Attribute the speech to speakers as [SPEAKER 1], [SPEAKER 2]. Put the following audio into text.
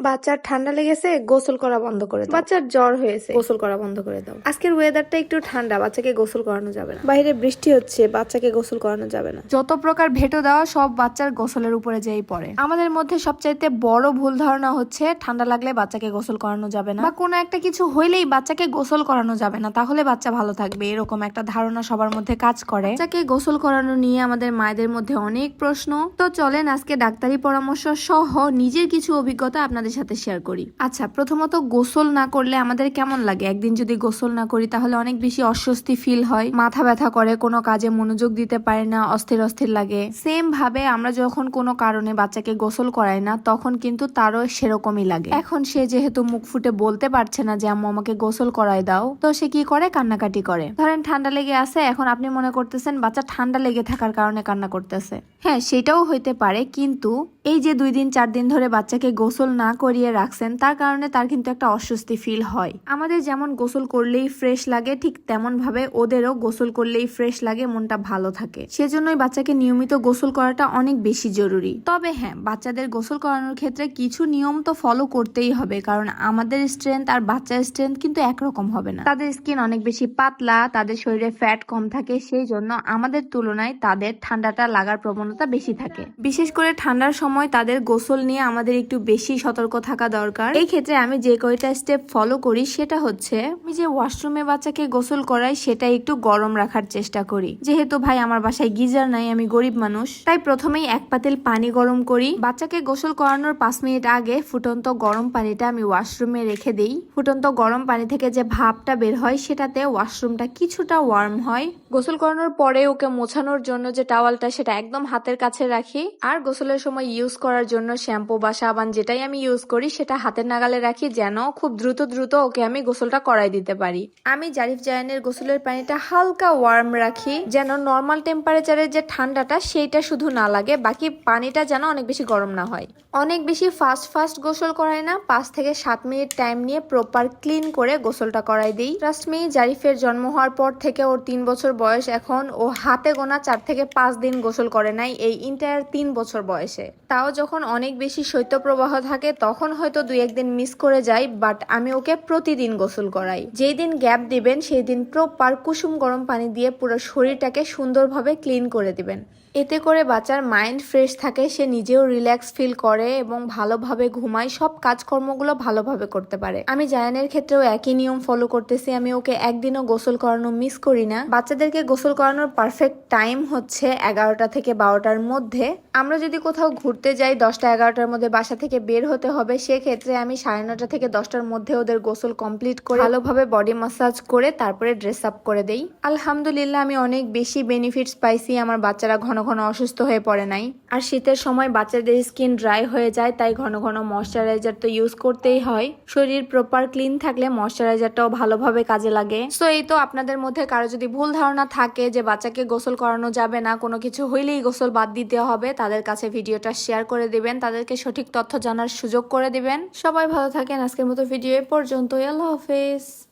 [SPEAKER 1] বাচ্চার ঠান্ডা লেগেছে গোসল করা বন্ধ করে দাও। বাচ্চার জ্বর হয়েছে। গোসল করা বন্ধ করে দাও। আজকের ওয়েদারটা একটু ঠান্ডা বাচ্চাকে গোসল করানো যাবে না। বাইরে বৃষ্টি হচ্ছে বাচ্চাকে গোসল করানো যাবে না।
[SPEAKER 2] যত প্রকার ভেটো দেওয়া সব বাচ্চার গোসলের উপরে যেই পড়ে। আমাদের মধ্যে সবচাইতে বড় ভুল ধারণা হচ্ছে ঠান্ডা লাগলে বাচ্চাকে গোসল করানো যাবে না। বা কোনো একটা কিছু হইলেই বাচ্চাকে গোসল করানো যাবে না তাহলে বাচ্চা ভালো থাকবে। এরকম একটা ধারণা সবার মধ্যে কাজ করে। বাচ্চাকে গোসল করানো নিয়ে আমাদের মায়েদের মধ্যে অনেক প্রশ্ন। তো চলেন আজকে ডাক্তারি পরামর্শ সহ নিজের কিছু অভিজ্ঞতা আপনাদের সাথে শেয়ার করি। আচ্ছা প্রথমত গোসল না করলে আমাদের কেমন লাগে? একদিন যদি গোসল না করি, তাহলে অনেক বেশি অস্বস্তি ফিল হয়। মাথা ব্যথা করে, কোনো কাজে মনোযোগ দিতে পারে না, অস্থির অস্থির লাগে। সেম ভাবে আমরা যখন কোনো কারণে বাচ্চাকে গোসল করাই না, তখন কিন্তু তারও সেরকমই লাগে। এখন সে যেহেতু মুখ ফুটে বলতে পারছে না যে, আম্মু, আমাকে গোসল করাই দাও। তো সে কি করে? কান্নাকাটি করে। ধরেন ঠান্ডা লেগে আছে, এখন আপনি মনে করতেছেন বাচ্চা ঠান্ডা লেগে থাকার কারণে কান্না করতেছে। হ্যাঁ সেটাও হইতে পারে, কিন্তু এই যে দুই দিন, চার দিন ধরে বাচ্চাকে গোসল না করিয়ে রাখছেন, তার কারণে তার কিন্তু একটা অস্বস্তি ফিল হয়। আমাদের যেমন গোসল করলেই ফ্রেশ লাগে, ঠিক তেমন ভাবে ওদেরও গোসল করলেই ফ্রেশ লাগে, মনটা ভালো থাকে। সেজন্যই বাচ্চাকে নিয়মিত গোসল করাটা অনেক বেশি জরুরি। তবে হ্যাঁ বাচ্চাদের গোসল করানোর ক্ষেত্রে কিছু নিয়ম তো ফলো করতেই হবে, কারণ আমাদের স্ট্রেংথ আর বাচ্চার স্ট্রেংথ কিন্তু একরকম হবে না। তাদের স্কিন অনেক বেশি পাতলা, তাদের শরীরে ফ্যাট কম থাকে, সেই জন্য আমাদের তুলনায় তাদের ঠান্ডাটা লাগার প্রবণতা বেশি থাকে। বিশেষ করে ঠান্ডার সময় তাদের গোসল নিয়ে আমাদের একটু বেশি সতর্ক থাকা দরকার। এই ক্ষেত্রে আমি যে কয়টা স্টেপ ফলো করি, সেটা হচ্ছে আমি যে ওয়াশরুমে বাচ্চাকে গোসল করাই সেটা একটু গরম রাখার চেষ্টা করি। যেহেতু ভাই আমার বাসায় গিজার নাই, আমি গরিব মানুষ, তাই প্রথমেই এক পাতিল পানি গরম করি। বাচ্চাকে গোসল করানোর পাঁচ মিনিট আগে ফুটন্ত গরম পানিটা আমি ওয়াশরুমে রেখে দিই। ফুটন্ত গরম পানি থেকে যে ভাপটা বের হয়, সেটাতে ওয়াশরুমটা কিছুটা ওয়ার্ম হয়। গোসল করানোর পরে ওকে মোছানোর জন্য যে টাওয়ালটা সেটা একদম হাতের কাছে রাখি। আর গোসলের সময় ইউজ করার জন্য শ্যাম্পু বা সাবান যেটাই আমি ইউজ করি, সেটা হাতের নাগালে রাখি যেন খুব দ্রুত দ্রুত ওকে আমি গোসলটা করাই দিতে পারি। আমি জারিফ জায়ানের গোসলের পানিটা হালকা ওয়ার্ম রাখি, যেন নর্মাল টেম্পারেচারের যে ঠান্ডাটা, সেইটা শুধু না লাগে, বাকি পানিটা যেন অনেক বেশি গরম না হয়। অনেক বেশি ফাস্ট ফাস্ট গোসল করাই না, পাঁচ থেকে সাত মিনিট টাইম নিয়ে প্রপার ক্লিন করে গোসলটা করাই দিই। ট্রাস্ট জারিফের জন্ম হওয়ার পর থেকে ওর তিন বছর বয়স এখন, ও হাতে গোনা চার থেকে পাঁচ দিন গোসল করে নাই এই ইন্টায়ার তিন বছর বয়সে। তাও যখন অনেক বেশি শৈত্যপ্রবাহ থাকে তখন হয়তো দুই একদিন মিস করে যাই বাট আমি ওকে প্রতিদিন গোসল করাই। যেই দিন গ্যাপ দিবেন, সেই দিন প্রপার কুসুম গরম পানি দিয়ে পুরো শরীরটাকে সুন্দরভাবে ক্লিন করে দিবেন। এতে করে বাচ্চার মাইন্ড ফ্রেশ থাকে, সে নিজেও রিল্যাক্স ফিল করে এবং ভালোভাবে ঘুমায়। সব কাজকর্মগুলো ভালোভাবে করতে পারে। আমি জায়ানের ক্ষেত্রেও একই নিয়ম ফলো করতেছি। আমি ওকে একদিনও গোসল করানো মিস করি না। বাচ্চাদেরকে গোসল করানোর পারফেক্ট টাইম হচ্ছে এগারোটা থেকে বারোটার মধ্যে। আমরা যদি কোথাও ঘুরতে যাই, দশটা এগারোটার মধ্যে বাসা থেকে বের হতে হবে। সেক্ষেত্রে আমি সাড়ে নটা থেকে দশটার মধ্যে ওদের গোসল কমপ্লিট করে ভালোভাবে বডি মাসাজ করে তারপরে ড্রেস আপ করে দেই। আলহামদুলিল্লাহ, আমি অনেক বেশি বেনিফিটস পাইছি। আমার বাচ্চারা ঘন ঘন অসুস্থ হয়ে পড়ে নাই। আর শীতের সময় বাচ্চাদের স্কিন ড্রাই হয়ে যায়, তাই ঘন ঘন ময়শ্চারাইজার তো ইউজ করতেই হয়। শরীর প্রপার ক্লিন থাকলে ময়শ্চারাইজারটাও ভালোভাবে কাজে লাগে। সো এই তো আপনাদের মধ্যে কারও যদি ভুল ধারণা থাকে যে বাচ্চাকে গোসল করানো যাবে না, কোনো কিছু হইলেই গোসল বাদ দিতে হবে, তাদের কাছে ভিডিওটা শেয়ার করে দিবেন, তাদেরকে সঠিক তথ্য জানার সুযোগ করে দিবেন। সবাই ভালো থাকেন, আজকের মতো ভিডিও এ পর্যন্তই। আল্লাহ হাফেজ।